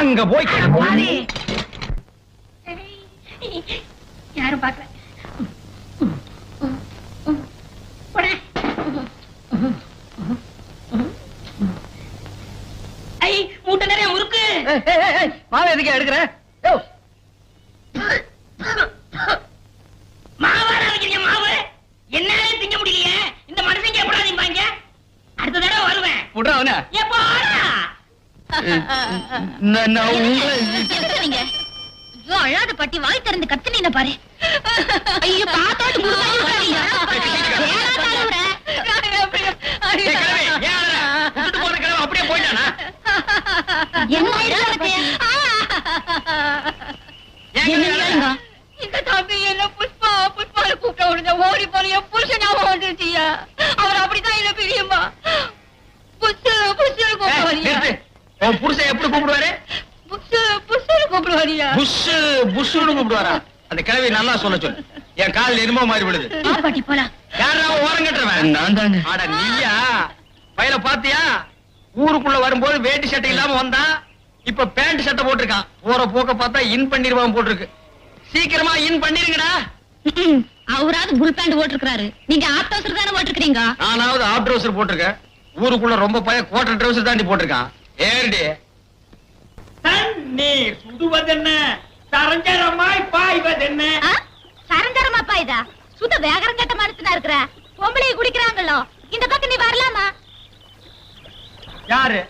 அங்க போய். யாரும். ஐ மூட்டை நிறைய முறுக்கு. மாவு எதுக்கு எடுக்கிற? மாவாடா வைக்கிறீங்க மாவு. என்னாலே திங்க முடியலையே. இந்த மனுஷங்க எப்படா திம்பாங்க அடுத்த தடவை வருவேன். எப்போ அழாத பாட்டி வாய் திறந்து கத்துனீங்க பாரு. ஐயோ பாத்தாட்டு கூப்பிடுவாரு? புஷு புஷு கூப்பிடுவாரியா புஷ் புஷ்னு கூப்பிடுவாரா? அந்த கிழவி நல்லா சொல்ல சொல்லு. என் காதுல எருமோ மாறி விடுது வா பாட்டி போலாம் யாரா ஓரம் கட்டுறவன்? நான் தாங்க. அட நீயா? பையல பாத்தியா ஊருக்குள்ள வரும்போது வேட்டி சட்டை இல்லாம வந்தா இப்ப பேண்ட் சட்டை போட்டிருக்கான். போற போக்க பார்த்தா இன் பண்ணிருவான் போட்டிருக்கு. சீக்கிரமா இன் பண்ணிருங்கடா. அவராவது புல் பேண்ட் போட்டிருக்காரு நீங்க ஆப் டவுசர் தானே போட்டிருக்கீங்க நானாவது ஆப் ட்ரௌசர் போட்டிருக்கேன். ஊருக்குள்ள ரொம்ப பையன் கோட்டர் ட்ரௌசர் தாண்டி போட்டிருக்கான். ஏறிடி. தண்ணீர் சுடுவதென்ன? சரஞ்சரமாய் பாய்வதென்ன? சரஞ்சரமாப்பா இதா சுத்த வேகரம் கட்ட மனுஷனா இருக்கிற? பொம்பளை குடிக்கிறாங்களோ? இந்த பக்கம் நீ வரலாமா? யாரு?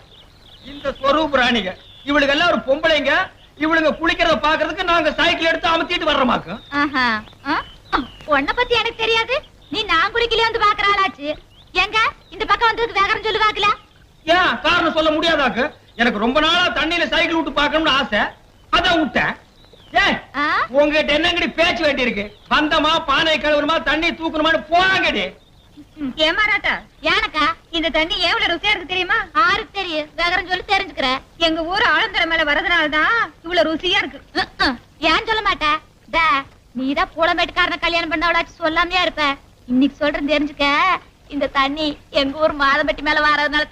இந்த ஸ்வரூப் ராணிக. இவளுக்கு எல்லாம் ஒரு பொம்பளைங்க. இவளுங்க குளிக்கிறத பாக்குறதுக்கு நாங்க சைக்கிள் எடுத்து அமுத்திட்டு வர்றோமாக்கு? உன்னை பத்தி எனக்கு தெரியாது. நீ நான் குடிக்கல வந்து பாக்குற ஆளாச்சு. எங்க? இந்த பக்கம் வந்ததுக்கு வேகரம் சொல்லு பாக்கல ஏன்? காரணம் சொல்ல முடியாதாக்கு? எனக்கு ரொம்ப நாளா தண்ணியில சைக்கிள் விட்டு பார்க்கணும்னு ஆசை. அதான் விட்டேன்? உங்ககிட்ட என்னங்கடி பேச்சு வேண்டி இருக்கு? வந்தமா பானை கழுவுறமா தண்ணி தூக்கணுமான்னு போறாங்கடி. ஏமாறாட்டா? ஏனக்கா இந்த தண்ணி எவ்வளவு ருசியா இருக்கு தெரியுமா? ஆருக்கு தெரியும். வேகரம் சொல்லி தெரிஞ்சுக்கிற. எங்க ஊர் ஆழந்தர மேல வரதுனாலதான் இவ்வளவு ருசியா இருக்கு. ஏன் சொல்ல மாட்ட? டே நீதான் புலம்பேட்டுக்காரன கல்யாணம் பண்ணவளாச்சு சொல்லாமையா இருப்ப. இன்னைக்கு சொல்றேன் தெரிஞ்சுக்க. இந்த தண்ணி எங்க ஊர் மாதம்பட்டி மேல வரதுனால